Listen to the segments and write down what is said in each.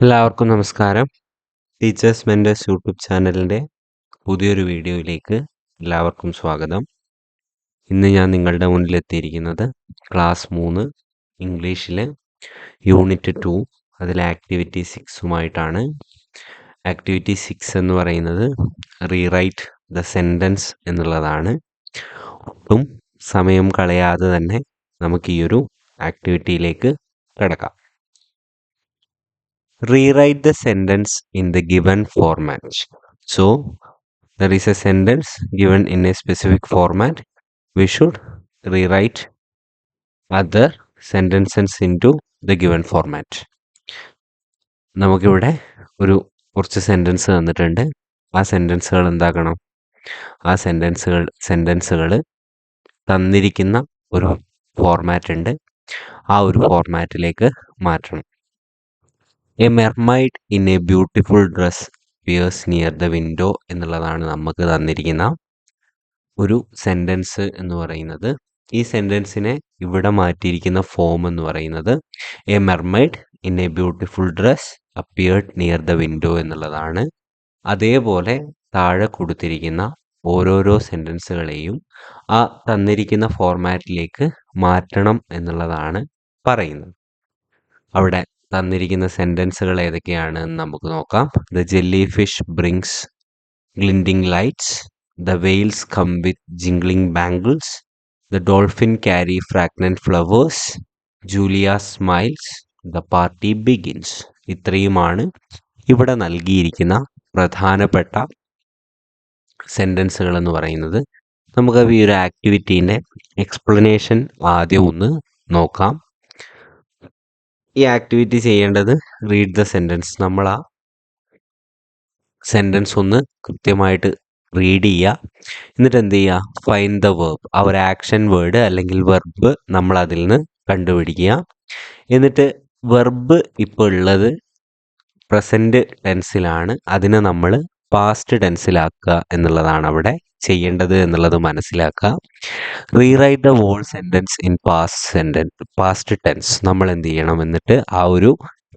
എല്ലാവർക്കും നമസ്കാരം. Teachers mentors YouTube ചാനലിന്റെ പുതിയൊരു വീഡിയോയിലേക്ക് എല്ലാവർക്കും സ്വാഗതം. ഇന്ന് ഞാൻ നിങ്ങളുടെ മുന്നിൽ എത്തിയിരിക്കുന്നത് ക്ലാസ് മൂന്ന് ഇംഗ്ലീഷിലെ യൂണിറ്റ് ടു അതിലെ ആക്ടിവിറ്റി സിക്സുമായിട്ടാണ്. ആക്ടിവിറ്റി സിക്സ് എന്ന് പറയുന്നത് റീറൈറ്റ് ദ സെന്റൻസ് എന്നുള്ളതാണ്. ഒട്ടും സമയം കളയാതെ തന്നെ നമുക്ക് ഈ ഒരു ആക്ടിവിറ്റിയിലേക്ക് കിടക്കാം. Rewrite the sentence in the given format. So, there is a sentence given in a specific format. We should rewrite other sentences into the given format. നമുക്കിവിടെ ഒരു കുറച്ച് സെന്റൻസ് തന്നിട്ടുണ്ട് ആ സെന്റൻസുകൾ എന്താക്കണം ആ സെന്റൻസുകൾ സെന്റൻസുകൾ തന്നിരിക്കുന്ന ഒരു ഫോർമാറ്റ് ഉണ്ട് ആ ഒരു ഫോർമാറ്റിലേക്ക് മാറ്റണം a mermaid in a beautiful dress appears near the window എന്നുള്ളതാണ് നമുക്ക് തന്നിരിക്കുന്ന ഒരു സെന്റൻസ് എന്ന് പറയുന്നത്. ഈ സെന്റൻസിനെ ഇവിടെ മാറ്റിയിരിക്കുന്ന ഫോം എന്ന് പറയുന്നത്. A mermaid in a beautiful dress appeared near the window എന്നുള്ളതാണ്. അതേപോലെ താഴെ കൊടുത്തിരിക്കുന്ന ഓരോരോ സെന്റൻസുകളെയും ആ തന്നിരിക്കുന്ന ഫോർമാറ്റിലേക്ക് മാറ്റണം എന്നുള്ളതാണ് പറയുന്നത്. അവിടെ തന്നിരിക്കുന്ന സെന്റൻസുകൾ ഏതൊക്കെയാണ് നമുക്ക് നോക്കാം. The jellyfish brings glinting lights the whales come with jingling bangles the dolphin carry fragrant flowers Julia smiles the party begins ഇത്രയുമാണ് ഇവിടെ നൽകിയിരിക്കുന്ന പ്രധാനപ്പെട്ട സെന്റൻസുകൾ എന്ന് പറയുന്നത്. നമുക്ക് ഈ ഒരു ആക്ടിവിറ്റീന്റെ എക്സ്പ്ലനേഷൻ ആദ്യം ഒന്ന് നോക്കാം. ഈ ആക്ടിവിറ്റി ചെയ്യേണ്ടത് റീഡ് ദ സെന്റൻസ് നമ്മൾ ആ സെന്റൻസ് ഒന്ന് കൃത്യമായിട്ട് റീഡ് ചെയ്യുക. എന്നിട്ട് എന്ത് ചെയ്യുക? ഫൈൻ ദ വേർബ് ആ ഒരു ആക്ഷൻ വേർഡ് അല്ലെങ്കിൽ വെർബ് നമ്മൾ അതിൽ നിന്ന് കണ്ടുപിടിക്കുക. എന്നിട്ട് വെർബ് ഇപ്പോൾ ഉള്ളത് പ്രസന്റ് ടെൻസിലാണ് അതിനെ നമ്മൾ പാസ്റ്റ് ടെൻസിലാക്കുക എന്നുള്ളതാണ് അവിടെ ചെയ്യേണ്ടത് എന്നുള്ളത് മനസ്സിലാക്കുക. Rewrite the whole sentence in past sentence past tense നമ്മൾ എന്ത് ചെയ്യണം എന്നിട്ട് ആ ഒരു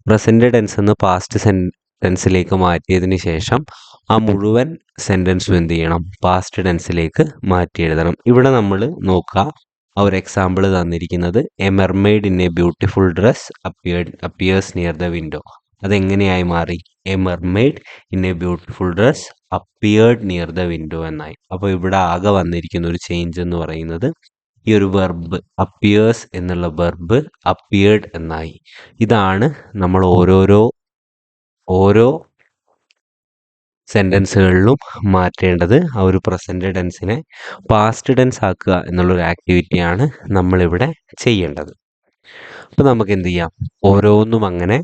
പ്രസന്റ് ടെൻസ് എന്ന് പാസ്റ്റ് സെന്റൻസിലേക്ക് മാറ്റിയതിന് ശേഷം ആ മുഴുവൻ സെന്റൻസും എന്ത് ചെയ്യണം? പാസ്റ്റ് ടെൻസിലേക്ക് മാറ്റി എഴുതണം. ഇവിടെ നമ്മൾ നോക്കുക. ആ ഒരു എക്സാമ്പിൾ തന്നിരിക്കുന്നത് a mermaid in a beautiful dress appeared appears near the window അതെങ്ങനെയായി മാറി? A mermaid in a beautiful dress appeared near the window എന്നായി അപ്പോൾ ഇവിടെ ആകെ വന്നിരിക്കുന്ന ഒരു ചേഞ്ച് എന്ന് പറയുന്നത് ഈ ഒരു വെർബ് അപ്പിയേഴ്സ് എന്നുള്ള വെർബ് അപ്പിയേർഡ് എന്നായി. ഇതാണ് നമ്മൾ ഓരോരോ ഓരോ സെന്റൻസുകളിലും മാറ്റേണ്ടത്. ആ ഒരു പ്രസന്റ് ടെൻസിനെ പാസ്റ്റ് ടെൻസ് ആക്കുക എന്നുള്ളൊരു ആക്ടിവിറ്റിയാണ് നമ്മളിവിടെ ചെയ്യേണ്ടത്. അപ്പോൾ നമുക്ക് എന്ത് ചെയ്യാം? ഓരോന്നും അങ്ങനെ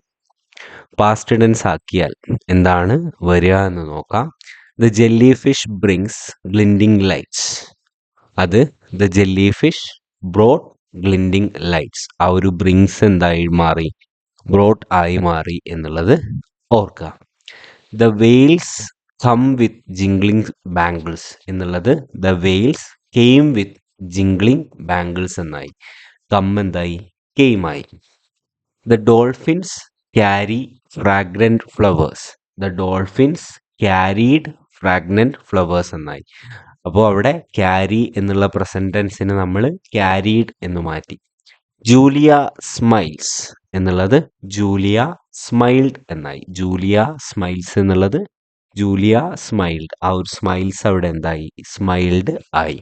പാസ്റ്റ് ടെൻസ് ആക്കിയാൽ എന്താണ് വരിക എന്ന് നോക്കാം. The jellyfish brings glinting lights അത് the jellyfish brought glinting lights ആ ഒരു ബ്രിങ്സ് എന്തായി മാറി? ബ്രോഡ് ആയി മാറി എന്നുള്ളത് ഓർക്കുക. The whales come with jingling bangles എന്നുള്ളത് the whales came with jingling bangles എന്നായി. കം എന്തായി? കെയിമായി the dolphins carry fragrant flowers the dolphins carried fragrant flowers എന്നായി അപ്പോൾ അവിടെ ക്യാരി എന്നുള്ള പ്രസന്റ് ടെൻസിനെ നമ്മൾ ക്യാരീഡ് എന്ന് മാറ്റി. ജൂലിയ സ്മൈൽസ് എന്നുള്ളത് ജൂലിയ സ്മൈൽഡ് എന്നായി. ജൂലിയ സ്മൈൽസ് എന്നുള്ളത് ജൂലിയ സ്മൈൽഡ് ആ ഒരു സ്മൈൽസ് അവിടെ എന്തായി? സ്മൈൽഡ് ആയി.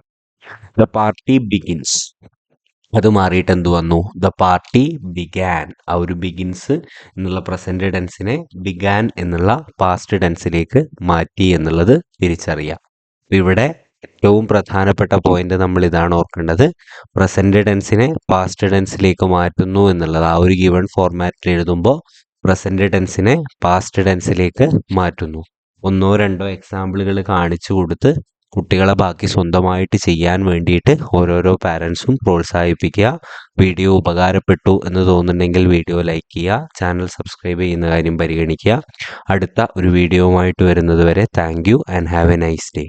ദ പാർട്ടി ബിഗിൻസ് അത് മാറിയിട്ട് എന്ത് വന്നു? ദ പാർട്ടി ബിഗാൻ ആ ഒരു ബിഗിൻസ് എന്നുള്ള പ്രസന്റ് ടെൻസിനെ ബിഗാൻ എന്നുള്ള പാസ്റ്റ് ടെൻസിലേക്ക് മാറ്റി എന്നുള്ളത് തിരിച്ചറിയാം. ഇവിടെ ഏറ്റവും പ്രധാനപ്പെട്ട പോയിന്റ് നമ്മൾ ഇതാണ് ഓർക്കേണ്ടത്. പ്രസന്റ് ടെൻസിനെ പാസ്റ്റ് ടെൻസിലേക്ക് മാറ്റുന്നു എന്നുള്ളത്. ആ ഒരു ഗിവൺ ഫോർമാറ്റിൽ എഴുതുമ്പോൾ പ്രസന്റ് ടെൻസിനെ പാസ്റ്റ് ടെൻസിലേക്ക് മാറ്റുന്നു. ഒന്നോ രണ്ടോ എക്സാമ്പിളുകൾ കാണിച്ചു കൊടുത്ത് കുട്ടികളെ ബാക്കി സ്വന്തമായിട്ട് ചെയ്യാൻ വേണ്ടിയിട്ട് ഓരോരോ പാരൻസും പ്രോത്സാഹിപ്പിക്കുക. വീഡിയോ ഉപകാരപ്പെട്ടു എന്ന് തോന്നുന്നുണ്ടെങ്കിൽ വീഡിയോ ലൈക്ക് ചെയ്യുക. ചാനൽ സബ്സ്ക്രൈബ് ചെയ്യുന്ന കാര്യം പരിഗണിക്കുക. അടുത്ത ഒരു വീഡിയോവുമായിട്ട് വരുന്നത് വരെ thank you and have a nice day